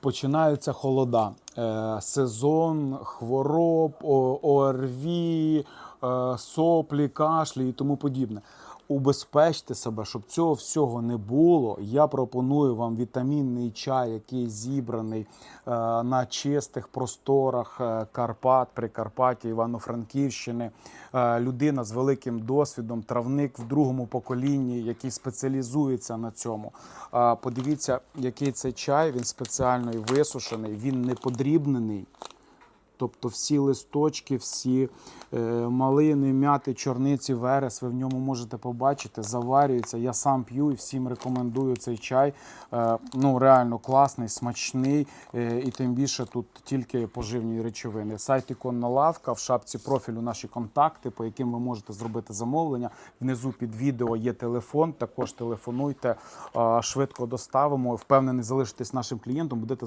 починаються холода, е, сезон хвороб, ОРВІ, е, соплі, кашлі і тому подібне. Убезпечте себе, щоб цього всього не було. Я пропоную вам вітамінний чай, який зібраний е, на чистих просторах е, Карпат, Прикарпаття, Івано-Франківщини. Е, людина з великим досвідом, травник в другому поколінні, який спеціалізується на цьому. Е, подивіться, який це чай. Він спеціально висушений, він не подрібнений. Тобто всі листочки, всі е, малини, м'яти, чорниці, верес, ви в ньому можете побачити, заварюється. Я сам п'ю і всім рекомендую цей чай. Е, ну, реально класний, смачний, е, і тим більше тут тільки поживні речовини. Сайт Іконна лавка, в шапці профілю наші контакти, по яким ви можете зробити замовлення. Внизу під відео є телефон. Також телефонуйте, швидко доставимо. Впевнений, залишитесь нашим клієнтом, будете